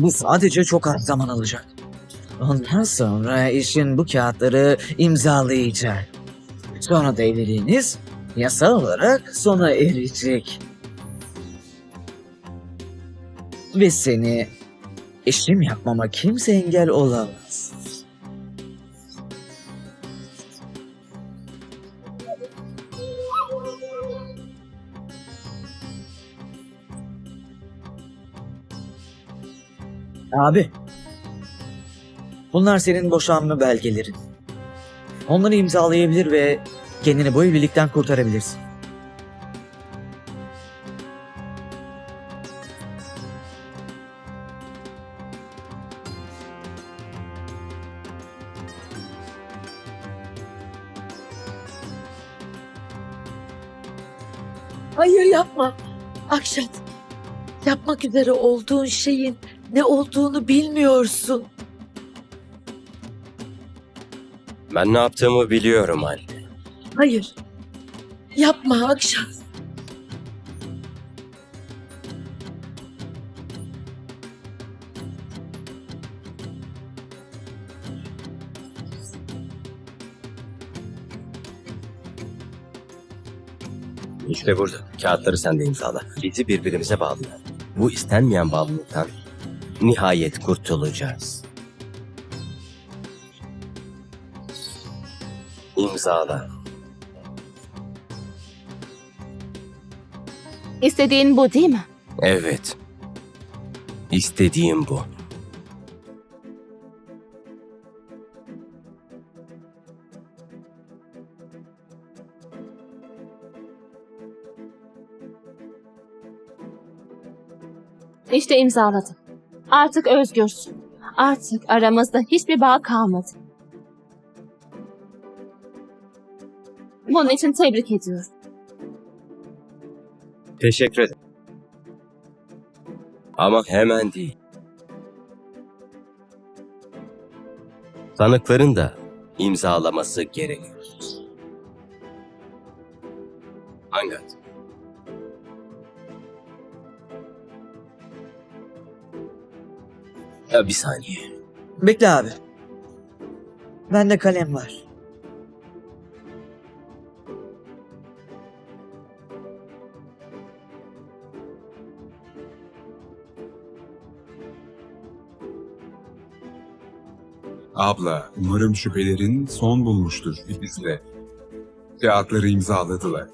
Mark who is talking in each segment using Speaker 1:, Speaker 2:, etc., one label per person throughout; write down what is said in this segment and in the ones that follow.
Speaker 1: Bu sadece çok az zaman alacak. Ondan sonra işin bu kağıtları imzalayacak. Sonra da evliliğiniz yasal olarak sona erecek. Ve seni eşim yapmama kimse engel olamaz. Abi. Bunlar senin boşanma belgelerin. Onları imzalayabilir ve kendini bu evlilikten kurtarabilirsin.
Speaker 2: Hayır yapma. Akşat. Yapmak üzere olduğun şeyin ne olduğunu bilmiyorsun.
Speaker 3: Ben ne yaptığımı biliyorum anne.
Speaker 2: Hayır. Yapma Akşat.
Speaker 3: İşte burada. Kağıtları sen de imzala. Bizi birbirimize bağlayan. Bu istenmeyen bağlılıktan nihayet kurtulacağız. İmzala.
Speaker 4: İstediğin bu değil mi?
Speaker 3: Evet. İstediğim bu.
Speaker 4: İşte imzaladım. Artık özgürsün. Artık aramızda hiçbir bağ kalmadı. Bunun için tebrik ediyorum.
Speaker 3: Teşekkür ederim. Ama hemen değil. Tanıkların da imzalaması gerekiyor. Angat. Ya bir saniye.
Speaker 1: Bekle abi. Bende kalem var.
Speaker 5: Abla, umarım şüphelerin son bulmuştur de. Kağıtları imzaladılar.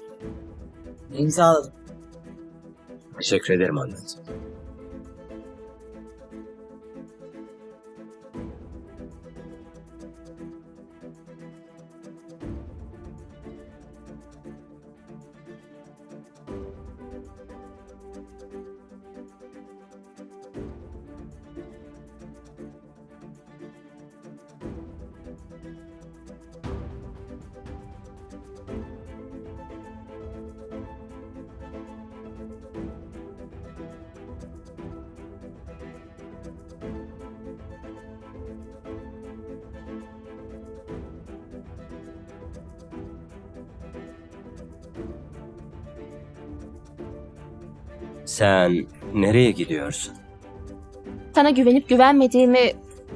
Speaker 1: İmzaladım.
Speaker 3: Teşekkür ederim Angat. Sen nereye gidiyorsun?
Speaker 4: Sana güvenip güvenmediğimi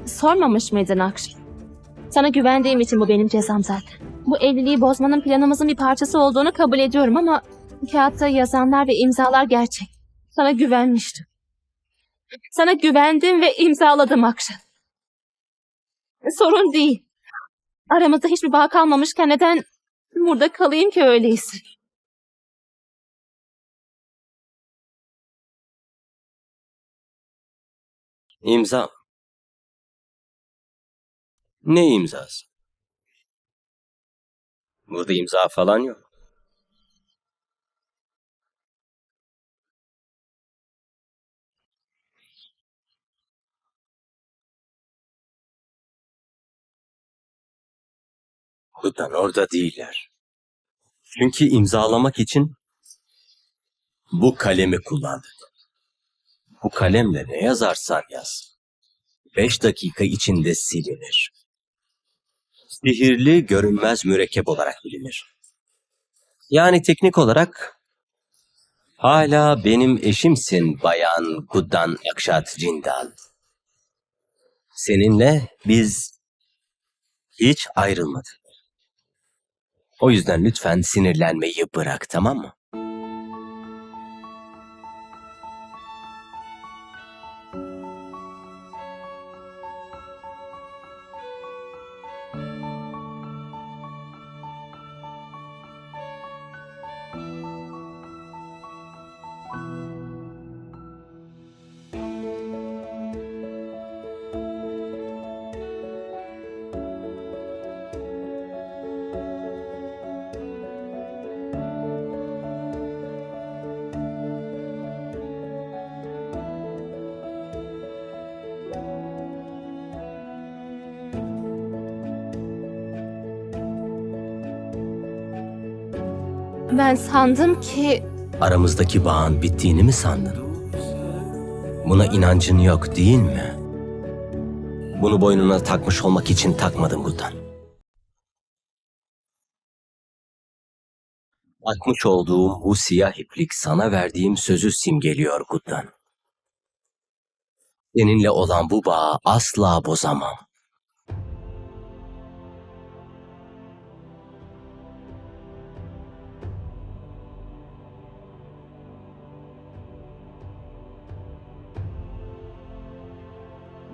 Speaker 4: sormamış mıydın Akşam? Sana güvendiğim için bu benim cezam zaten. Bu evliliği bozmanın planımızın bir parçası olduğunu kabul ediyorum ama kağıtta yazanlar ve imzalar gerçek. Sana güvenmiştim. Sana güvendim ve imzaladım Akşam. Sorun değil. Aramızda hiçbir bağ kalmamışken neden burada kalayım ki öyleyse?
Speaker 3: İmza. Ne imzası? Burada imza falan yok. Buradan orada değiller. Çünkü imzalamak için bu kalemi kullandık. Bu kalemle ne yazarsan yaz. Beş dakika içinde silinir. Sihirli görünmez mürekkep olarak bilinir. Yani teknik olarak hala benim eşimsin bayan Guddan Akşat Cindal. Seninle biz hiç ayrılmadık. O yüzden lütfen sinirlenmeyi bırak tamam mı?
Speaker 4: Ben sandım ki
Speaker 3: Aramızdaki bağın bittiğini mi sandın? Buna inancın yok değil mi? Bunu boynuna takmış olmak için takmadım Guddan. Takmış olduğum bu siyah iplik sana verdiğim sözü simgeliyor Guddan. Seninle olan bu bağı asla bozamam.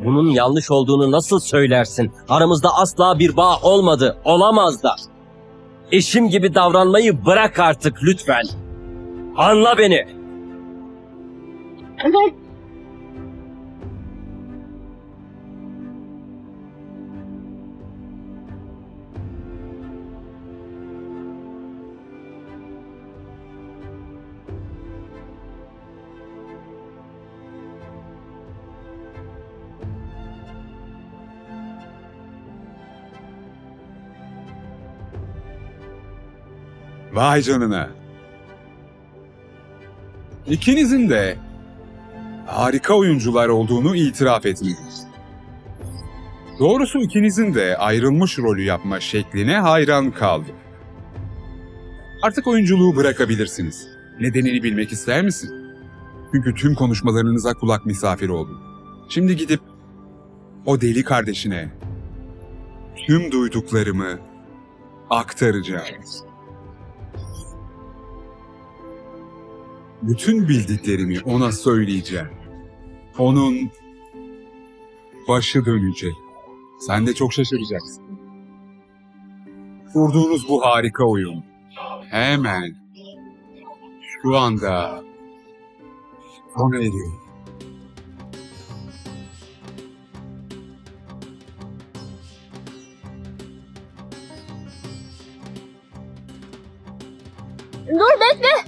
Speaker 3: Bunun yanlış olduğunu nasıl söylersin? Aramızda asla bir bağ olmadı, olamaz da. Eşim gibi davranmayı bırak artık lütfen. Anla beni.
Speaker 4: Evet.
Speaker 5: Vay canına. İkinizin de harika oyuncular olduğunu itiraf etmeliyiz. Doğrusu ikinizin de ayrılmış rolü yapma şekline hayran kaldım. Artık oyunculuğu bırakabilirsiniz. Nedenini bilmek ister misin? Çünkü tüm konuşmalarınıza kulak misafir oldum. Şimdi gidip o deli kardeşine tüm duyduklarımı aktaracağım. Bütün bildiklerimi ona söyleyeceğim. Onun başı dönecek. Sen de çok şaşıracaksın. Kurduğunuz bu harika oyun hemen şu anda sona eriyor.
Speaker 4: Dur bekle.